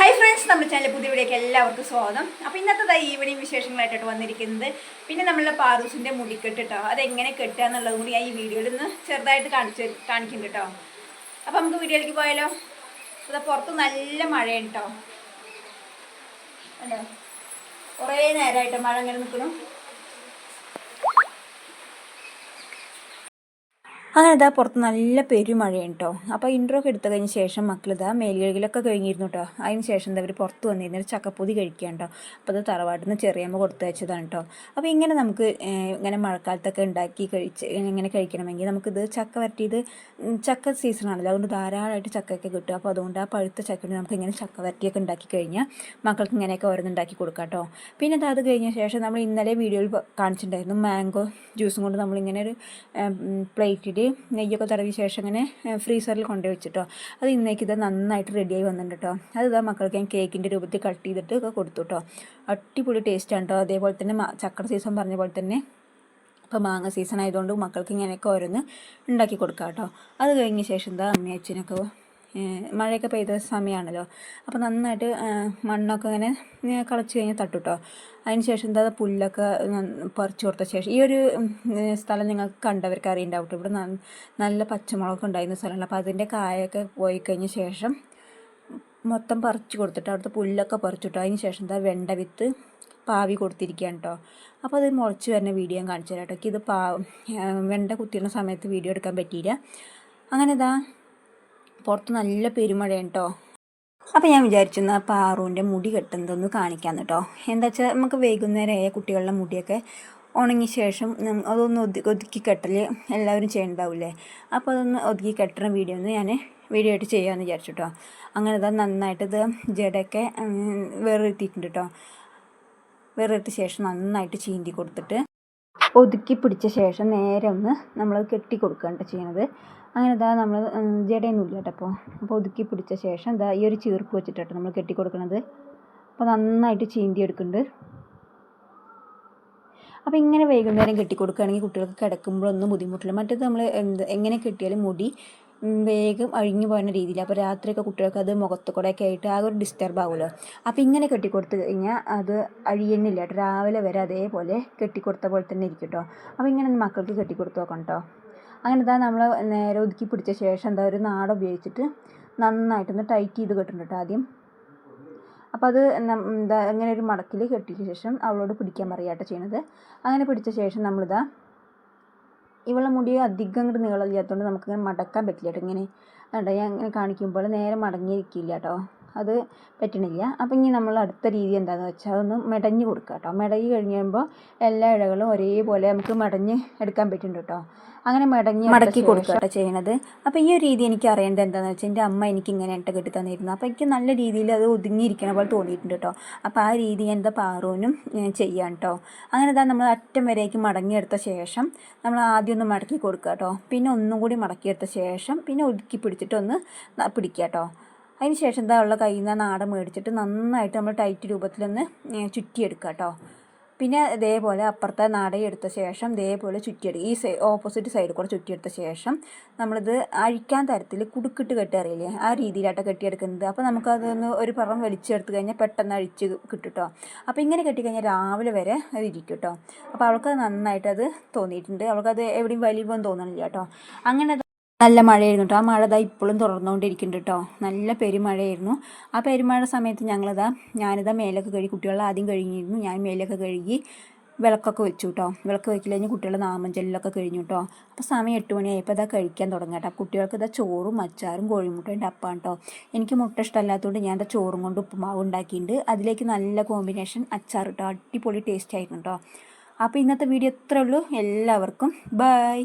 Hi friends നമ്മുടെ channel പുതിയ വീഡിയോക്ക് എല്ലാവർക്കും സ്വാഗതം. അപ്പോൾ ഇന്നത്തെ ഈവനിങ് വിശേഷങ്ങളായിട്ടാണ് വന്നിരിക്കുന്നത് പിന്നെ നമ്മളുടെ പാറൂസിന്റെ മുടിക്കെട്ട് കേട്ടോ അതെങ്ങനെ കെട്ടുക എന്നുള്ളത് കൂടി ഞാൻ ഈ വീഡിയോയിൽ നിന്ന് ചെറുതായിട്ട് കാണിച്ച് കാണിക്കുന്നുണ്ട് കേട്ടോ അപ്പോൾ നമുക്ക് വീഡിയോയിലേക്ക് പോയാലോ? ഇതാ പുറത്ത് നല്ല മഴയുണ്ട് കേട്ടോ കുറേ നേരമായിട്ട് മഴ അങ്ങനെ നിൽക്കുന്നു. അങ്ങനെ ഇതാ പുറത്ത് നല്ല പെരുമഴയാണ് കേട്ടോ അപ്പോൾ ഇൻട്രോ ഒക്കെ എടുത്തു കഴിഞ്ഞ ശേഷം മക്കൾ ഇതാ മേലുകളിലൊക്കെ കഴിഞ്ഞിരുന്നു കേട്ടോ അതിന് ശേഷം അവർ പുറത്ത് വന്നിരുന്നൊരു ചക്കപ്പൊതി കഴിക്കുകയാണ് കേട്ടോ അപ്പോൾ അത് തറവാട്ടിൽ നിന്ന് ചെറിയമ്മ കൊടുത്തു വെച്ചതാണ് കേട്ടോ അപ്പോൾ ഇങ്ങനെ നമുക്ക് ഇങ്ങനെ മഴക്കാലത്തൊക്കെ ഉണ്ടാക്കി കഴിച്ച് ഇങ്ങനെ കഴിക്കണമെങ്കിൽ നമുക്കിത് ചക്ക വരട്ടിയത് ചക്ക സീസണാണല്ലോ അതുകൊണ്ട് ധാരാളമായിട്ട് ചക്കയൊക്കെ കിട്ടും. അപ്പോൾ അതുകൊണ്ട് ആ പഴുത്ത ചക്ക നമുക്ക് ഇങ്ങനെ ചക്ക വരട്ടിയൊക്കെ ഉണ്ടാക്കി കഴിഞ്ഞാൽ മക്കൾക്ക് ഇങ്ങനെയൊക്കെ ഓരോന്നുണ്ടാക്കി കൊടുക്കാം കേട്ടോ പിന്നെ അത് അത് കഴിഞ്ഞ ശേഷം നമ്മൾ ഇന്നലെ വീഡിയോയിൽ കാണിച്ചിട്ടുണ്ടായിരുന്നു. മാംഗോ ജ്യൂസും കൊണ്ട് നമ്മളിങ്ങനെ ഒരു പ്ലേറ്റിൽ നെയ്യൊക്കെ തടവിയ ശേഷം ഇങ്ങനെ ഫ്രീസറിൽ കൊണ്ടുപോയി വെച്ചിട്ടോ. അത് ഇന്നേക്ക് ഇത് നന്നായിട്ട് റെഡിയായി വന്നിട്ടുണ്ട് കേട്ടോ അത് ഇതാ മക്കൾക്ക് ഞാൻ കേക്കിന്റെ രൂപത്തിൽ കട്ട് ചെയ്തിട്ട് ഒക്കെ കൊടുത്തു കേട്ടോ അടിപൊളി ടേസ്റ്റാണ് കേട്ടോ അതേപോലെ തന്നെ ചക്കര സീസൺ പറഞ്ഞ പോലെ തന്നെ ഇപ്പോൾ മാങ്ങ സീസൺ ആയതുകൊണ്ട് മക്കൾക്ക് ഇങ്ങനെയൊക്കെ ഓരോന്ന് ഉണ്ടാക്കി കൊടുക്കാം കേട്ടോ അത് കഴിഞ്ഞ ശേഷം എന്താ അമ്മയും അച്ഛനൊക്കെ ഏഹ് മഴയൊക്കെ പെയ്ത സമയമാണല്ലോ അപ്പോൾ നന്നായിട്ട് മണ്ണൊക്കെ ഇങ്ങനെ കളച്ച് കഴിഞ്ഞാൽ തട്ടുട്ടോ. അതിന് ശേഷം എന്താ പുല്ലൊക്കെ പറിച്ചു കൊടുത്ത ശേഷം ഈ ഒരു സ്ഥലം നിങ്ങൾക്ക് കണ്ടവർക്ക് അറിയുണ്ടാവും ഇവിടെ നല്ല പച്ചമുളകൊക്കെ ഉണ്ടായിരുന്ന സ്ഥലമാണ്. അപ്പോൾ അതിന്റെ കായൊക്കെ പോയി കഴിഞ്ഞ ശേഷം മൊത്തം പറിച്ചു കൊടുത്തിട്ട് അവിടുത്തെ പുല്ലൊക്കെ പറിച്ചിട്ടോ അതിന് ശേഷം എന്താ വെണ്ട വിത്ത് പാവി കൊടുത്തിരിക്കുകയാണ് കേട്ടോ അപ്പോൾ അത് മുളച്ച് വരുന്ന വീഡിയോ കാണിച്ചു തരാം കേട്ടോ ഇത് പാ വെണ്ട കുത്തിയിരുന്ന സമയത്ത് വീഡിയോ എടുക്കാൻ പറ്റിയില്ല. അങ്ങനെ ഇതാ പുറത്ത് നല്ല പെരുമഴയാണ് കേട്ടോ അപ്പോൾ ഞാൻ വിചാരിച്ചിരുന്ന പാറുവിന്റെ മുടി കെട്ടുന്നതൊന്ന് കാണിക്കാമെന്ന് കേട്ടോ എന്താ വെച്ചാൽ നമുക്ക് വൈകുന്നേരമായ കുട്ടികളുടെ മുടിയൊക്കെ ഉണങ്ങിയ ശേഷം അതൊന്ന് ഒതു ഒതുക്കി കെട്ടൽ എല്ലാവരും ചെയ്യണ്ടാവില്ലേ? അപ്പോൾ അതൊന്ന് ഒതുക്കി കെട്ടുന്ന വീഡിയോ ഒന്ന് ഞാൻ വീഡിയോ ആയിട്ട് ചെയ്യാമെന്ന് വിചാരിച്ചു കേട്ടോ അങ്ങനെ ഇതാ നന്നായിട്ട് ഇത് ജടയൊക്കെ വേറെ എത്തിയിട്ടുണ്ട് കേട്ടോ വേറെ എത്തിയ ശേഷം നന്നായിട്ട് ചീന്തി കൊടുത്തിട്ട് ഒതുക്കി പിടിച്ച ശേഷം നേരെ ഒന്ന് നമ്മൾ കെട്ടി കൊടുക്കുകയാണ് ചെയ്യണത്. അങ്ങനെ ഇതാ നമ്മൾ ജടയൊന്നും ഇല്ല കേട്ടോ അപ്പോൾ. അപ്പോൾ ഒതുക്കി പിടിച്ച ശേഷം ഇതാ ഈ ഒരു ചീർപ്പ് വെച്ചിട്ടാണ് നമ്മൾ കെട്ടി കൊടുക്കണത് അപ്പോൾ നന്നായിട്ട് ചീന്തി എടുക്കുന്നുണ്ട് അപ്പോൾ ഇങ്ങനെ വൈകുന്നേരം കെട്ടി കൊടുക്കുകയാണെങ്കിൽ കുട്ടികൾക്ക് കിടക്കുമ്പോഴൊന്നും ബുദ്ധിമുട്ടില്ല. മറ്റേത് നമ്മൾ എന്ത് എങ്ങനെ കെട്ടിയാലും മുടി വേഗം അഴിഞ്ഞു പോകുന്ന രീതിയിൽ. അപ്പോൾ രാത്രിയൊക്കെ കുട്ടികൾക്ക് അത് മുഖത്ത് കൂടെ ഒക്കെ ആയിട്ട് ആ ഒരു ഡിസ്റ്റർബ് ആവുമല്ലോ അപ്പോൾ ഇങ്ങനെ കെട്ടിക്കൊടുത്ത് കഴിഞ്ഞാൽ അത് അഴിയുന്നില്ല കേട്ടോ. രാവിലെ വരെ അതേപോലെ കെട്ടിക്കൊടുത്ത പോലെ തന്നെ ഇരിക്കും കേട്ടോ. അപ്പോൾ ഇങ്ങനെ മക്കൾക്ക് കെട്ടിക്കൊടുത്ത് നോക്കണം കേട്ടോ അങ്ങനെ ഇതാ നമ്മൾ നേരെ ഒതുക്കി പിടിച്ച ശേഷം എന്താ ഒരു നാട് ഉപയോഗിച്ചിട്ട് നന്നായിട്ടൊന്ന് ടൈറ്റ് ചെയ്ത് കെട്ടുന്നുണ്ട് കേട്ടോ ആദ്യം. അപ്പോൾ അത് എന്താ ഇങ്ങനെ ഒരു മടക്കിൽ കെട്ടിയ ശേഷം അവളോട് പിടിക്കാൻ പറയാട്ടോ ചെയ്യണത്. അങ്ങനെ പിടിച്ച ശേഷം നമ്മളിതാ ഇവളെ മുടി അധികം അങ്ങോട്ട് നീളമില്ലാത്തതുകൊണ്ട് നമുക്കിങ്ങനെ മടക്കാൻ പറ്റില്ല കേട്ടോ. ഇങ്ങനെ കണ്ടോ? ഞാൻ ഇങ്ങനെ കാണിക്കുമ്പോൾ നേരെ മടങ്ങിയിരിക്കില്ല കേട്ടോ. അത് പറ്റണില്ല. അപ്പം ഇനി നമ്മൾ അടുത്ത രീതി എന്താണെന്ന് വെച്ചാൽ അതൊന്ന് മെടഞ്ഞ് കൊടുക്കുക കേട്ടോ മെടഞ്ഞ് കഴിഞ്ഞ് കഴിയുമ്പോൾ എല്ലാ ഇഴകളും ഒരേപോലെ നമുക്ക് മടഞ്ഞ് എടുക്കാൻ പറ്റുന്നുണ്ട് കേട്ടോ അങ്ങനെ മടങ്ങി മടക്കി കൊടുക്കുക കേട്ടോ ചെയ്യണത്. അപ്പോൾ ഈ ഒരു രീതി എനിക്ക് അറിയേണ്ടത് എന്താണെന്ന് വെച്ചാൽ എന്റെ അമ്മ എനിക്ക് ഇങ്ങനെ ഇട്ട് കെട്ടി തന്നിരുന്നു. അപ്പോൾ എനിക്ക് നല്ല രീതിയിൽ അത് ഒതുങ്ങിയിരിക്കണ പോലെ തോന്നിയിട്ടുണ്ട് കേട്ടോ അപ്പോൾ ആ രീതി ഞാൻ എന്താ പാറൂനും ചെയ്യാം കേട്ടോ അങ്ങനെ ഇതാ നമ്മൾ അറ്റം വരേക്ക് മടങ്ങിയെടുത്ത ശേഷം നമ്മൾ ആദ്യം ഒന്ന് മടക്കി കൊടുക്കുക കേട്ടോ പിന്നെ ഒന്നും കൂടി മടക്കിയെടുത്ത ശേഷം പിന്നെ ഒതുക്കി പിടിച്ചിട്ടൊന്ന് പിടിക്കുക കേട്ടോ അതിന് ശേഷം എന്താ ഉള്ള കയ്യിൽ നിന്ന് നാട മേടിച്ചിട്ട് നന്നായിട്ട് നമ്മൾ ടൈറ്റ് രൂപത്തിലൊന്ന് ചുറ്റിയെടുക്കുക കേട്ടോ പിന്നെ ഇതേപോലെ അപ്പുറത്തെ നാടയും എടുത്ത ശേഷം ഇതേപോലെ ചുറ്റിയെടുക്കുക. ഈ സൈ ഓപ്പോസിറ്റ് സൈഡിൽ കൂടെ ചുറ്റിയെടുത്ത ശേഷം നമ്മളിത് അഴിക്കാൻ തരത്തിൽ കുടുക്കിട്ട് കെട്ടി അറിയില്ലേ ആ രീതിയിലാട്ടോ കെട്ടിയെടുക്കുന്നത്. അപ്പോൾ നമുക്കതൊന്ന് ഒരു പറം വലിച്ചെടുത്ത് കഴിഞ്ഞാൽ പെട്ടെന്ന് അഴിച്ച് കിട്ടുട്ടോ കേട്ടോ അപ്പോൾ ഇങ്ങനെ കെട്ടിക്കഴിഞ്ഞാൽ രാവിലെ വരെ അത് ഇരിക്കും കേട്ടോ അപ്പോൾ അവൾക്ക് നന്നായിട്ട് അത് തോന്നിയിട്ടുണ്ട്. അവൾക്കത് എവിടെയും വലിപ്പം തോന്നണില്ല കേട്ടോ അങ്ങനെ നല്ല മഴയായിരുന്നു കേട്ടോ ആ മഴ ഇതാ ഇപ്പോഴും തുടർന്നുകൊണ്ടിരിക്കുന്നുണ്ട് കേട്ടോ നല്ല പെരുമഴയായിരുന്നു. ആ പെരുമഴ സമയത്ത് ഞങ്ങളിതാ ഞാനിതാ മേലൊക്കെ കഴുകി കുട്ടികളെ ആദ്യം കഴുകിയിരുന്നു. ഞാൻ മേലൊക്കെ കഴുകി വിളക്കൊക്കെ വെച്ചു കേട്ടോ വിളക്ക് വെക്കില്ല കഴിഞ്ഞ് കുട്ടികളുടെ നാമഞ്ചലിലൊക്കെ കഴിഞ്ഞു കേട്ടോ അപ്പോൾ സമയം എട്ട് മണിയായപ്പോൾ ഇതാ കഴിക്കാൻ തുടങ്ങി കേട്ടോ കുട്ടികൾക്ക് ഇതാ ചോറും അച്ചാറും കോഴിമുട്ടയും ഡപ്പാണ് കേട്ടോ എനിക്ക് മുട്ട ഇഷ്ടമല്ലാത്തതുകൊണ്ട് ഞാൻ എന്താ ചോറും കൊണ്ട് ഉപ്പുമാവ് ഉണ്ടാക്കിയിട്ടുണ്ട് അതിലേക്ക് നല്ല കോമ്പിനേഷൻ അച്ചാർ കേട്ടോ അടിപൊളി ടേസ്റ്റ് ആയിരുന്നു കേട്ടോ അപ്പോൾ ഇന്നത്തെ വീഡിയോ ഇത്രേ ഉള്ളൂ. എല്ലാവർക്കും ബൈ.